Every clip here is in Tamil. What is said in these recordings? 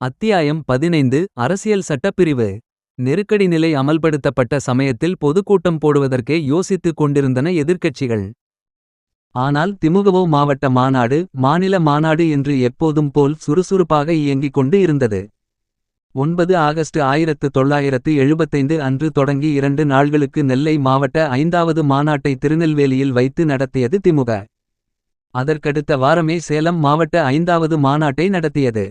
அத்தியாயம் பதினைந்து அரசியல் சட்டப்பிரிவு நெருக்கடி நிலை அமல்படுத்தப்பட்ட சமயத்தில் பொதுக்கூட்டம் போடுவதற்கே யோசித்துக் கொண்டிருந்தன எதிர்க்கட்சிகள். ஆனால் திமுகவோ மாவட்ட மாநாடு மாநில மாநாடு என்று எப்போதும் போல் சுறுசுறுப்பாக இயங்கிக் கொண்டு இருந்தது. ஒன்பது ஆகஸ்ட் ஆயிரத்து தொள்ளாயிரத்து எழுபத்தைந்து அன்று தொடங்கி இரண்டு நாள்களுக்கு நெல்லை மாவட்ட ஐந்தாவது மாநாட்டை திருநெல்வேலியில் வைத்து நடத்தியது திமுக. அதற்கடுத்த வாரமே சேலம் மாவட்ட ஐந்தாவது மாநாட்டை நடத்தியது.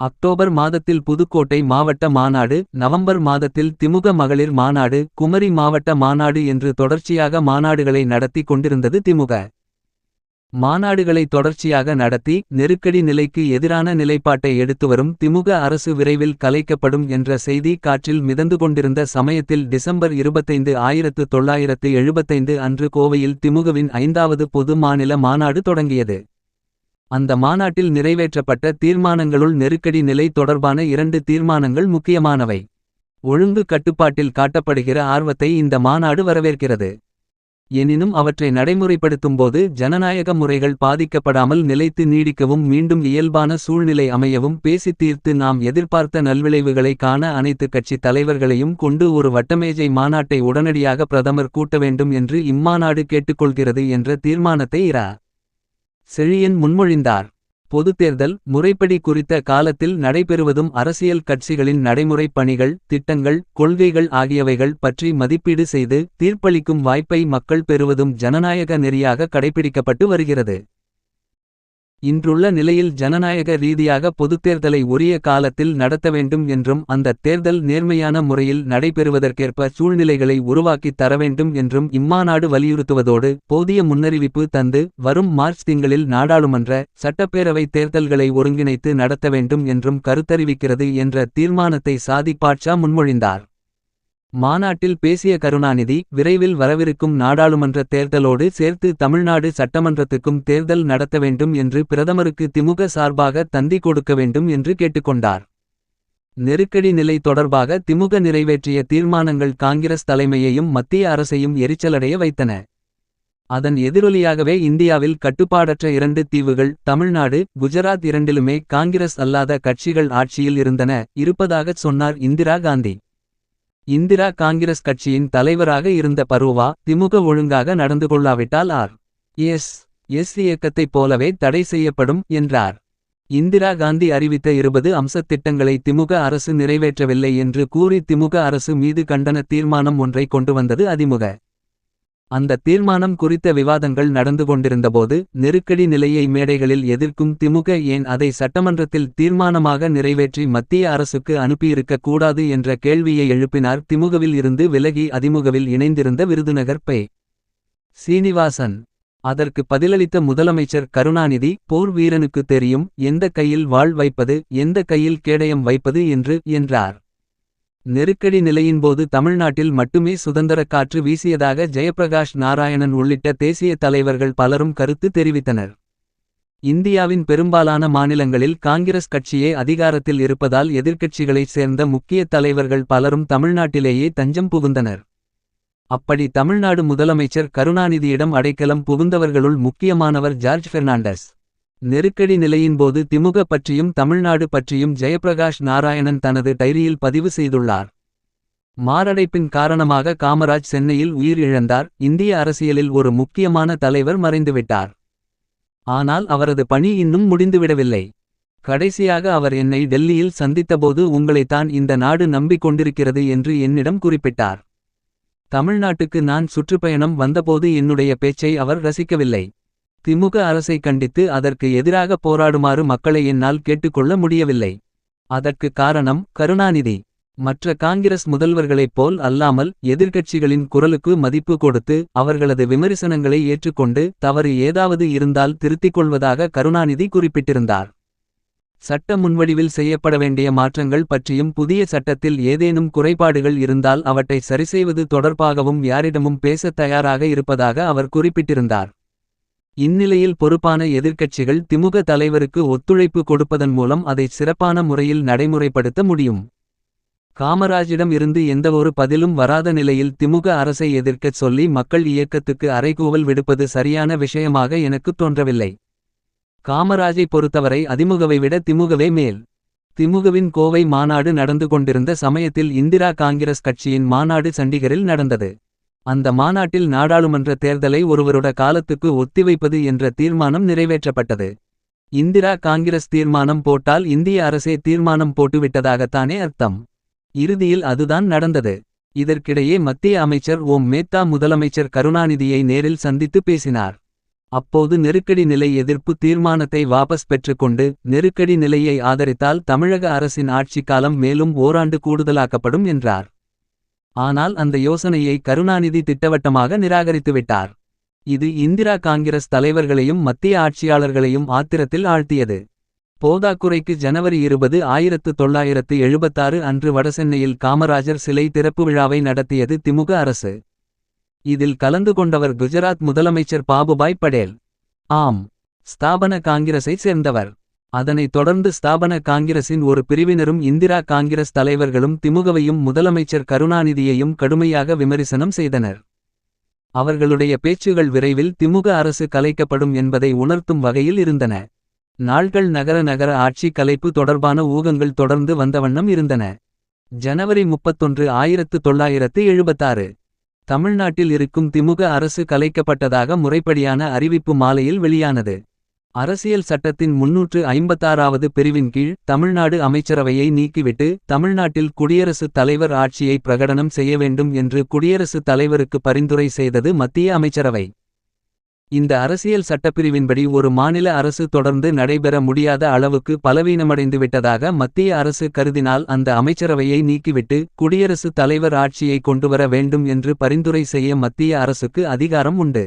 அக்டோபர் மாதத்தில் புதுக்கோட்டை மாவட்ட மாநாடு நவம்பர் மாதத்தில் திமுக மகளிர் மாநாடு குமரி மாவட்ட மாநாடு என்று தொடர்ச்சியாக மாநாடுகளை நடத்தி கொண்டிருந்தது திமுக. மாநாடுகளை தொடர்ச்சியாக நடத்தி நெருக்கடி நிலைக்கு எதிரான நிலைப்பாட்டை எடுத்துவரும் திமுக அரசு விரைவில் கலைக்கப்படும் என்ற செய்தி காற்றில் மிதந்து கொண்டிருந்த சமயத்தில் டிசம்பர் இருபத்தைந்து ஆயிரத்து தொள்ளாயிரத்து எழுபத்தைந்து அன்று கோவையில் திமுகவின் ஐந்தாவது பொது மாநில மாநாடு தொடங்கியது. அந்த மாநாட்டில் நிறைவேற்றப்பட்ட தீர்மானங்களுள் நெருக்கடி நிலை தொடர்பான இரண்டு தீர்மானங்கள் முக்கியமானவை. ஒழுங்கு கட்டுப்பாட்டில் காட்டப்படுகிற ஆர்வத்தை இந்த மாநாடு வரவேற்கிறது. எனினும் அவற்றை நடைமுறைப்படுத்தும்போது ஜனநாயக முறைகள் பாதிக்கப்படாமல் நிலைத்து நீடிக்கவும் மீண்டும் இயல்பான சூழ்நிலை அமையவும் பேசித் தீர்த்து நாம் எதிர்பார்த்த நல்விளைவுகளை காண அனைத்து கட்சி தலைவர்களையும் கொண்டு ஒரு வட்டமேஜை மாநாட்டை உடனடியாக பிரதமர் கூட்ட வேண்டும் என்று இம்மாநாடு கேட்டுக்கொள்கிறது என்ற தீர்மானத்தை இரா. செழியன் முன்மொழிந்தார். பொதுத்தேர்தல் முறைப்படி குறித்த காலத்தில் நடைபெறுவதும் அரசியல் கட்சிகளின் நடைமுறை பணிகள் திட்டங்கள் கொள்கைகள் ஆகியவைகள் பற்றி மதிப்பீடு செய்து தீர்ப்பளிக்கும் வாய்ப்பை மக்கள் பெறுவதும் ஜனநாயக நெறியாக கடைபிடிக்கப்பட்டு வருகிறது. இன்றுள்ள நிலையில் ஜனநாயக ரீதியாக பொதுத்தேர்தலை உரிய காலத்தில் நடத்த வேண்டும் என்றும் அந்தத் தேர்தல் நேர்மையான முறையில் நடைபெறுவதற்கேற்ப சூழ்நிலைகளை உருவாக்கித் தரவேண்டும் என்றும் இம்மாநாடு வலியுறுத்துவதோடு போதிய முன்னறிவிப்பு தந்து வரும் மார்ச் திங்களில் நாடாளுமன்ற சட்டப்பேரவை தேர்தல்களை ஒருங்கிணைத்து நடத்த வேண்டும் என்றும் கருத்தறிவிக்கிறது என்ற தீர்மானத்தை சாதிக் பாட்ஷா முன்மொழிந்தார். மாநாட்டில் பேசிய கருணாநிதி விரைவில் வரவிருக்கும் நாடாளுமன்ற தேர்தலோடு சேர்த்து தமிழ்நாடு சட்டமன்றத்துக்கும் தேர்தல் நடத்த வேண்டும் என்று பிரதமருக்கு திமுக சார்பாக தந்தி கொடுக்க வேண்டும் என்று கேட்டுக்கொண்டார். நெருக்கடி நிலை தொடர்பாக திமுக நிறைவேற்றிய தீர்மானங்கள் காங்கிரஸ் தலைமையையும் மத்திய அரசையும் எரிச்சலடைய வைத்தன. அதன் எதிரொலியாகவே இந்தியாவில் கட்டுப்பாடற்ற இரண்டு தீவுகள் தமிழ்நாடு குஜராத் இரண்டிலுமே காங்கிரஸ் அல்லாத கட்சிகள் ஆட்சியில் இருந்தன இருப்பதாகச் சொன்னார் இந்திரா காந்தி. இந்திரா காங்கிரஸ் கட்சியின் தலைவராக இருந்த பருவா திமுக ஒழுங்காக நடந்து கொள்ளாவிட்டால் ஆர். எஸ். எஸ் இயக்கத்தைப் போலவே தடை செய்யப்படும் என்றார். இந்திரா காந்தி அறிவித்த இருபது அம்சத் திட்டங்களை திமுக அரசு நிறைவேற்றவில்லை என்று கூறி திமுக அரசு மீது கண்டன தீர்மானம் ஒன்றை கொண்டு வந்தது அதிமுக. அந்த தீர்மானம் குறித்த விவாதங்கள் நடந்து கொண்டிருந்தபோது நெருக்கடி நிலையை மேடைகளில் எதிர்க்கும் திமுக ஏன் அதை சட்டமன்றத்தில் தீர்மானமாக நிறைவேற்றி மத்திய அரசுக்கு அனுப்பியிருக்க கூடாது என்ற கேள்வியை எழுப்பினார் திமுகவில் இருந்து விலகி அதிமுகவில் இணைந்திருந்த விருதுநகர் பே சீனிவாசன். அதற்கு பதிலளித்த முதலமைச்சர் கருணாநிதி போர் வீரனுக்கு தெரியும் எந்த கையில் வாள் வைப்பது எந்த கையில் கேடயம் வைப்பது என்று என்றார். நெருக்கடி நிலையின்போது தமிழ்நாட்டில் மட்டுமே சுதந்திர காற்று வீசியதாக ஜெயப்பிரகாஷ் நாராயணன் உள்ளிட்ட தேசிய தலைவர்கள் பலரும் கருத்து தெரிவித்தனர். இந்தியாவின் பெரும்பாலான மாநிலங்களில் காங்கிரஸ் கட்சியே அதிகாரத்தில் இருப்பதால் எதிர்க்கட்சிகளைச் சேர்ந்த முக்கிய தலைவர்கள் பலரும் தமிழ்நாட்டிலேயே தஞ்சம் புகுந்தனர். அப்படி தமிழ்நாடு முதலமைச்சர் கருணாநிதியிடம் அடைக்கலம் புகுந்தவர்களுள் முக்கியமானவர் ஜார்ஜ் பெர்னாண்டஸ். நெருக்கடி நிலையின்போது திமுக பற்றியும் தமிழ்நாடு பற்றியும் ஜெயப்பிரகாஷ் நாராயணன் தனது டைரியில் பதிவு செய்துள்ளார். மாரடைப்பின் காரணமாக காமராஜ் சென்னையில் உயிர் இழந்தார் இந்திய அரசியலில் ஒரு முக்கியமான தலைவர் மறைந்துவிட்டார். ஆனால் அவரது பணி இன்னும் முடிந்துவிடவில்லை. கடைசியாக அவர் என்னை டெல்லியில் சந்தித்தபோது உங்களைத்தான் இந்த நாடு நம்பிக் கொண்டிருக்கிறது என்று என்னிடம் குறிப்பிட்டார். தமிழ்நாட்டுக்கு நான் சுற்றுப்பயணம் வந்தபோது என்னுடைய பேச்சை அவர் ரசிக்கவில்லை. திமுக அரசை கண்டித்து அதற்கு எதிராக போராடுமாறு மக்களை என்னால் கேட்டுக்கொள்ள முடியவில்லை. அதற்கு காரணம் கருணாநிதி. மற்ற காங்கிரஸ் முதல்வர்களைப் போல் அல்லாமல் எதிர்க்கட்சிகளின் குரலுக்கு மதிப்பு கொடுத்து அவர்களது விமரிசனங்களை ஏற்றுக்கொண்டு தவறு ஏதாவது இருந்தால் திருத்திக் கொள்வதாக கருணாநிதி குறிப்பிட்டிருந்தார். சட்ட முன்வடிவில் செய்யப்பட வேண்டிய மாற்றங்கள் பற்றியும் புதிய சட்டத்தில் ஏதேனும் குறைபாடுகள் இருந்தால் அவற்றை சரிசெய்வது தொடர்பாகவும் யாரிடமும் பேசத் தயாராக இருப்பதாக அவர் குறிப்பிட்டிருந்தார். இந்நிலையில் பொறுப்பான எதிர்க்கட்சிகள் திமுக தலைவருக்கு ஒத்துழைப்பு கொடுப்பதன் மூலம் அதை சிறப்பான முறையில் நடைமுறைப்படுத்த முடியும். காமராஜிடம் இருந்து எந்தவொரு பதிலும் வராத நிலையில் திமுக அரசை எதிர்க்கச் சொல்லி மக்கள் இயக்கத்துக்கு அறைகூவல் விடுப்பது சரியான விஷயமாக எனக்குத் தோன்றவில்லை. காமராஜை பொறுத்தவரை அதிமுகவை விட திமுகவே மேல். திமுகவின் கோவை மாநாடு நடந்து கொண்டிருந்த சமயத்தில் இந்திரா காங்கிரஸ் கட்சியின் மாநாடு சண்டிகரில் நடந்தது. அந்த மாநாட்டில் நாடாளுமன்ற தேர்தலை ஒருவரோட காலத்துக்கு ஒத்திவைப்பது என்ற தீர்மானம் நிறைவேற்றப்பட்டது. இந்திரா காங்கிரஸ் தீர்மானம் போட்டால் இந்திய அரசே தீர்மானம் போட்டுவிட்டதாகத்தானே அர்த்தம். இறுதியில் அதுதான் நடந்தது. இதற்கிடையே மத்திய அமைச்சர் ஓம் மேத்தா முதலமைச்சர் கருணாநிதியை நேரில் சந்தித்து பேசினார். அப்போது நெருக்கடி நிலை எதிர்ப்பு தீர்மானத்தை வாபஸ் பெற்றுக்கொண்டு நெருக்கடி நிலையை ஆதரித்தால் தமிழக அரசின் ஆட்சிக்காலம் மேலும் ஓராண்டு கூடுதலாக்கப்படும் என்றார். ஆனால் அந்த யோசனையை கருணாநிதி திட்டவட்டமாக நிராகரித்துவிட்டார். இது இந்திரா காங்கிரஸ் தலைவர்களையும் மத்திய ஆட்சியாளர்களையும் ஆத்திரத்தில் ஆழ்த்தியது. போதாக்குறைக்கு ஜனவரி இருபது ஆயிரத்து தொள்ளாயிரத்து எழுபத்தாறு அன்று வடசென்னையில் காமராஜர் சிலை திறப்பு விழாவை நடத்தியது திமுக அரசு. இதில் கலந்து கொண்டவர் குஜராத் முதலமைச்சர் பாபுபாய் படேல். ஆம் ஸ்தாபன காங்கிரஸை சேர்ந்தவர். அதனைத் தொடர்ந்து ஸ்தாபன காங்கிரசின் ஒரு பிரிவினரும் இந்திரா காங்கிரஸ் தலைவர்களும் திமுகவையும் முதலமைச்சர் கருணாநிதியையும் கடுமையாக விமரிசனம் செய்தனர். அவர்களுடைய பேச்சுகள் விரைவில் திமுக அரசு கலைக்கப்படும் என்பதை உணர்த்தும் வகையில் இருந்தன. நாள்கள் நகர நகர ஆட்சி கலைப்பு தொடர்பான ஊகங்கள் தொடர்ந்து வந்தவண்ணம் இருந்தன. ஜனவரி முப்பத்தொன்று ஆயிரத்து தொள்ளாயிரத்து எழுபத்தாறு. தமிழ்நாட்டில் இருக்கும் திமுக அரசு கலைக்கப்பட்டதாக முறைப்படியான அறிவிப்பு மாலையில் வெளியானது. அரசியல் சட்டத்தின் முன்னூற்று ஐம்பத்தாறாவது பிரிவின் கீழ் தமிழ்நாடு அமைச்சரவையை நீக்கிவிட்டு தமிழ்நாட்டில் குடியரசுத் தலைவர் ஆட்சியை பிரகடனம் செய்ய வேண்டும் என்று குடியரசுத் தலைவருக்கு பரிந்துரை செய்தது மத்திய அமைச்சரவை. இந்த அரசியல் சட்டப்பிரிவின்படி ஒரு மாநில அரசு தொடர்ந்து நடைபெற முடியாத அளவுக்கு பலவீனமடைந்துவிட்டதாக மத்திய அரசு கருதினால் அந்த அமைச்சரவையை நீக்கிவிட்டு குடியரசுத் தலைவர் ஆட்சியை கொண்டுவர வேண்டும் என்று பரிந்துரை செய்ய மத்திய அரசுக்கு அதிகாரம் உண்டு.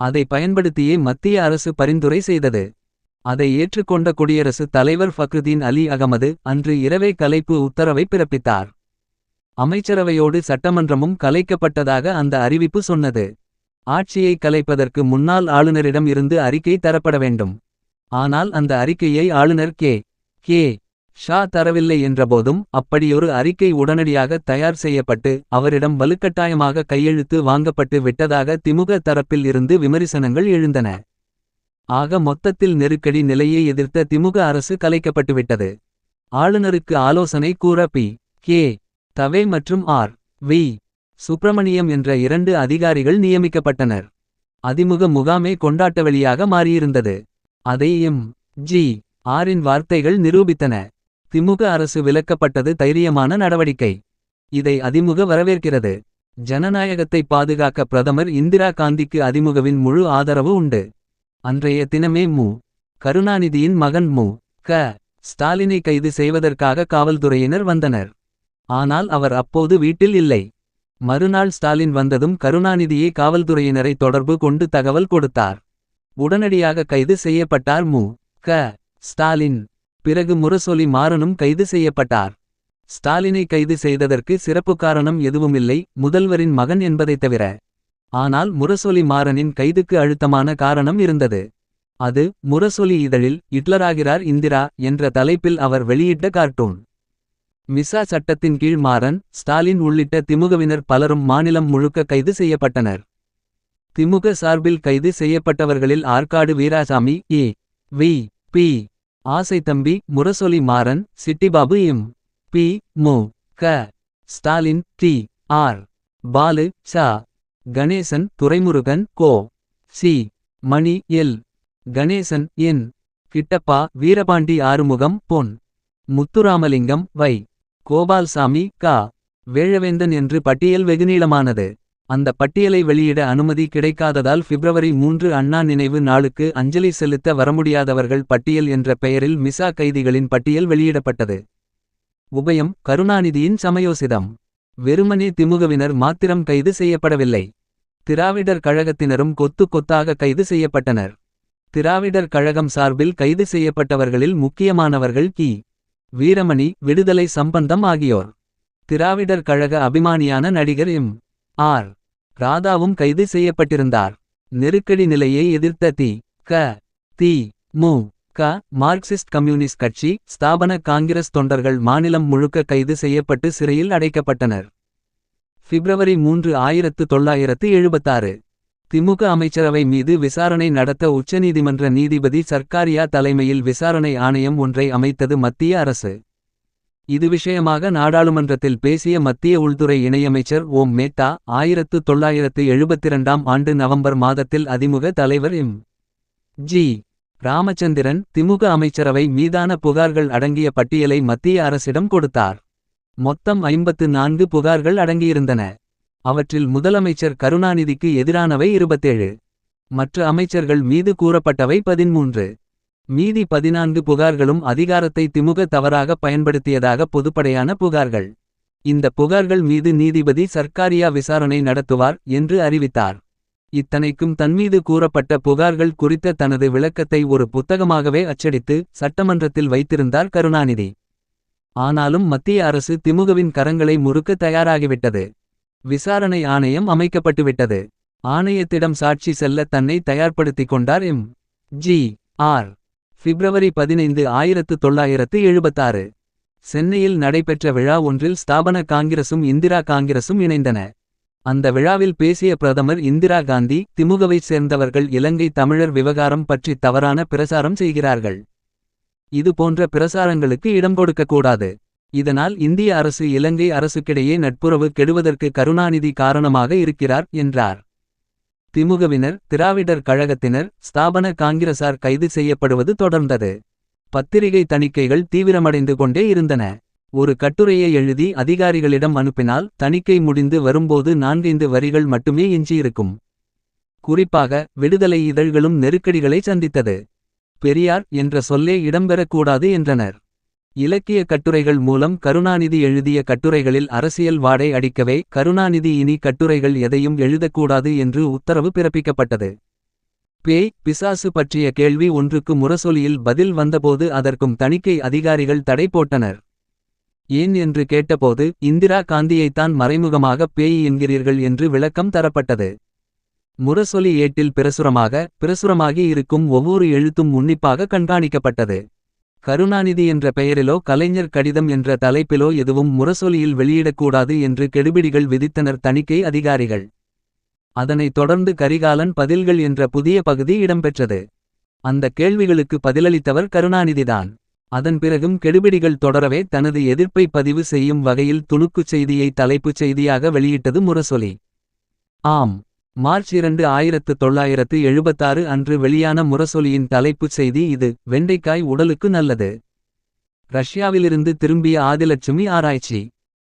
அதை பயன்படுத்தியே மத்திய அரசு பரிந்துரை செய்தது. அதை ஏற்றுக்கொண்ட குடியரசுத் தலைவர் ஃபக்ருதீன் அலி அகமது அன்று இரவே கலைப்பு உத்தரவை பிறப்பித்தார். அமைச்சரவையோடு சட்டமன்றமும் கலைக்கப்பட்டதாக அந்த அறிவிப்பு சொன்னது. ஆட்சியை கலைப்பதற்கு முன்னாள் ஆளுநரிடம் இருந்து அறிக்கை தரப்பட வேண்டும். ஆனால் அந்த அறிக்கையை ஆளுநர் கே. கே. ஷா தரவில்லை என்றபோதும் அப்படியொரு அறிக்கை உடனடியாக தயார் செய்யப்பட்டு அவரிடம் வலுக்கட்டாயமாக கையெழுத்து வாங்கப்பட்டு விட்டதாக திமுக தரப்பில் இருந்து விமரிசனங்கள் எழுந்தன. ஆக மொத்தத்தில் நெருக்கடி நிலையை எதிர்த்த திமுக அரசு கலைக்கப்பட்டுவிட்டது. ஆளுநருக்கு ஆலோசனை கூற பி. கே. தவே மற்றும் ஆர். வி. சுப்பிரமணியம் என்ற இரண்டு அதிகாரிகள் நியமிக்கப்பட்டனர். அதிமுக முகாமே கொண்டாட்டவெளியாக மாறியிருந்தது. அதை எம். ஜி. ஆரின் வார்த்தைகள் நிரூபித்தன. திமுக அரசு விலக்கப்பட்டது தைரியமான நடவடிக்கை. இதை அதிமுக வரவேற்கிறது. ஜனநாயகத்தை பாதுகாக்க பிரதமர் இந்திரா காந்திக்கு அதிமுகவின் முழு ஆதரவு உண்டு. அன்றைய தினமே மு. கருணாநிதியின் மகன் மு. க. ஸ்டாலினை கைது செய்வதற்காக காவல்துறையினர் வந்தனர். ஆனால் அவர் அப்போது வீட்டில் இல்லை. மறுநாள் ஸ்டாலின் வந்ததும் கருணாநிதியை காவல்துறையினரை தொடர்பு கொண்டு தகவல் கொடுத்தார். உடனடியாக கைது செய்யப்பட்டார் மு. க. ஸ்டாலின். பிறகு முரசொலி மாறனும் கைது செய்யப்பட்டார். ஸ்டாலினை கைது செய்ததற்கு சிறப்பு காரணம் எதுவுமில்லை முதல்வரின் மகன் என்பதைத் தவிர. ஆனால் முரசொலி மாறனின் கைதுக்கு அழுத்தமான காரணம் இருந்தது. அது முரசொலி இதழில் இட்லராகிறார் இந்திரா என்ற தலைப்பில் அவர் வெளியிட்ட கார்ட்டூன். மிசா சட்டத்தின் கீழ் மாறன் ஸ்டாலின் உள்ளிட்ட திமுகவினர் பலரும் மாநிலம் முழுக்க கைது செய்யப்பட்டனர். திமுக சார்பில் கைது செய்யப்பட்டவர்களில் Arcot Veerasamy A. V. P. Asaithambi Murasoli Maran Chittibabu M. P. மு. க. ஸ்டாலின் டி. ஆர். பாலு ச. கணேசன் துரைமுருகன் கோ. C. Mani L. Ganesan N. Kittappa Veerapandi Arumugam Pon. Muthuramalingam வை. கோபால்சாமி கா. வேழவேந்தன் என்று பட்டியல் வெகுநீளமானது. அந்த பட்டியலை வெளியிட அனுமதி கிடைக்காததால் பிப்ரவரி மூன்று அண்ணா நினைவு நாளுக்கு அஞ்சலி செலுத்த வரமுடியாதவர்கள் பட்டியல் என்ற பெயரில் மிசா கைதிகளின் பட்டியல் வெளியிடப்பட்டது. உபயம் கருணாநிதியின் சமயோசிதம். வெறுமனே திமுகவினர் மாத்திரம் கைது செய்யப்படவில்லை. திராவிடர் கழகத்தினரும் கொத்து கொத்தாக கைது செய்யப்பட்டனர். திராவிடர் கழகம் சார்பில் கைது செய்யப்பட்டவர்களில் முக்கியமானவர்கள் கி. வீரமணி விடுதலை சம்பந்தம் ஆகியோர். திராவிடர் கழக அபிமானியான நடிகர் எம். ஆர். ராதாவும் கைது செய்யப்பட்டிருந்தார். நெருக்கடி நிலையை எதிர்த்த தி. க. தி. மு. க மார்க்சிஸ்ட் கம்யூனிஸ்ட் கட்சி ஸ்தாபன காங்கிரஸ் தொண்டர்கள் மாநிலம் முழுக்க கைது செய்யப்பட்டு சிறையில் அடைக்கப்பட்டனர். பிப்ரவரி மூன்று ஆயிரத்து தொள்ளாயிரத்து எழுபத்தாறு. திமுக அமைச்சரவை மீது விசாரணை நடத்த உச்சநீதிமன்ற நீதிபதி சர்க்காரியா தலைமையில் விசாரணை ஆணையம் ஒன்றை அமைத்தது மத்திய அரசு. இது விஷயமாக நாடாளுமன்றத்தில் பேசிய மத்திய உள்துறை இணையமைச்சர் ஓம் மேத்தா ஆயிரத்து தொள்ளாயிரத்து எழுபத்திரண்டாம் ஆண்டு நவம்பர் மாதத்தில் அதிமுக தலைவர் எம். ஜி. ராமச்சந்திரன் திமுக அமைச்சரவை மீதான புகார்கள் அடங்கிய பட்டியலை மத்திய அரசிடம் கொடுத்தார். மொத்தம் ஐம்பத்து நான்கு புகார்கள் அடங்கியிருந்தன. அவற்றில் முதலமைச்சர் கருணாநிதிக்கு எதிரானவை இருபத்தேழு. மற்ற அமைச்சர்கள் மீது கூறப்பட்டவை பதின்மூன்று. மீதி பதினான்கு புகார்களும் அதிகாரத்தை திமுக தவறாக பயன்படுத்தியதாக பொதுப்படையான புகார்கள். இந்த புகார்கள் மீது நீதிபதி சர்க்காரியா விசாரணை நடத்துவார் என்று அறிவித்தார். இத்தனைக்கும் தன்மீது கூறப்பட்ட புகார்கள் குறித்த தனது விளக்கத்தை ஒரு புத்தகமாகவே அச்சடித்து சட்டமன்றத்தில் வைத்திருந்தார் கருணாநிதி. ஆனாலும் மத்திய அரசு திமுகவின் கரங்களை முறுக்க தயாராகிவிட்டது. விசாரணை ஆணையம் அமைக்கப்பட்டுவிட்டது. ஆணையத்திடம் சாட்சி செல்ல தன்னை தயார்படுத்திக் கொண்டார் எம். ஜி. ஆர். பிப்ரவரி பதினைந்து ஆயிரத்து தொள்ளாயிரத்து எழுபத்தாறு. சென்னையில் நடைபெற்ற விழா ஒன்றில் ஸ்தாபன காங்கிரசும் இந்திரா காங்கிரசும் இணைந்தன. அந்த விழாவில் பேசிய பிரதமர் இந்திரா காந்தி திமுகவைச் சேர்ந்தவர்கள் இலங்கை தமிழர் விவகாரம் பற்றி தவறான பிரசாரம் செய்கிறார்கள். இது போன்ற பிரசாரங்களுக்கு இடம் கொடுக்கக்கூடாது. இதனால் இந்திய அரசு இலங்கை அரசுக்கிடையே நட்புறவு கெடுவதற்கு கருணாநிதி காரணமாக இருக்கிறார் என்றார். திமுகவினர் திராவிடர் கழகத்தினர் ஸ்தாபன காங்கிரசார் கைது செய்யப்படுவது தொடர்ந்தது. பத்திரிகை தணிக்கைகள் தீவிரமடைந்து கொண்டே இருந்தன. ஒரு கட்டுரையை எழுதி அதிகாரிகளிடம் அனுப்பினால் தணிக்கை முடிந்து வரும்போது நான்கைந்து வரிகள் மட்டுமே எஞ்சியிருக்கும். குறிப்பாக விடுதலை இதழ்களும் நெருக்கடிகளை சந்தித்தது. பெரியார் என்ற சொல்லே இடம்பெறக்கூடாது என்றனர். இலக்கிய கட்டுரைகள் மூலம் கருணாநிதி எழுதிய கட்டுரைகளில் அரசியல் வாடை அடிக்கவே கருணாநிதி இனி கட்டுரைகள் எதையும் எழுதக்கூடாது என்று உத்தரவு பிறப்பிக்கப்பட்டது. பேய் பிசாசு பற்றிய கேள்வி ஒன்றுக்கு முரசொலியில் பதில் வந்தபோது அதற்கும் தணிக்கை அதிகாரிகள் தடை போட்டனர். ஏன் என்று கேட்டபோது இந்திரா காந்தியைத்தான் மறைமுகமாக பேய் என்கிறீர்கள் என்று விளக்கம் தரப்பட்டது. முரசொலி ஏட்டில் பிரசுரமாக பிரசுரமாகி இருக்கும் ஒவ்வொரு எழுத்தும் உன்னிப்பாக கண்காணிக்கப்பட்டது. கருணாநிதி என்ற பெயரிலோ கலைஞர் கடிதம் என்ற தலைப்பிலோ எதுவும் முரசொலியில் வெளியிடக்கூடாது என்று கெடுபிடிகள் விதித்தனர் தணிக்கை அதிகாரிகள். அதனைத் தொடர்ந்து கரிகாலன் பதில்கள் என்ற புதிய பகுதி இடம்பெற்றது. அந்த கேள்விகளுக்கு பதிலளித்தவர் கருணாநிதிதான். அதன் பிறகும் கெடுபிடிகள் தொடரவே தனது எதிர்ப்பை பதிவு செய்யும் வகையில் துணுக்குச் செய்தியை தலைப்புச் செய்தியாக வெளியிட்டது முரசொலி. ஆம். மார்ச் இரண்டு ஆயிரத்து தொள்ளாயிரத்து எழுபத்தாறு அன்று வெளியான முரசொலியின் தலைப்புச் செய்தி இது வெண்டைக்காய் உடலுக்கு நல்லது. ரஷ்யாவிலிருந்து திரும்பிய ஆதிலட்சுமி ஆராய்ச்சி.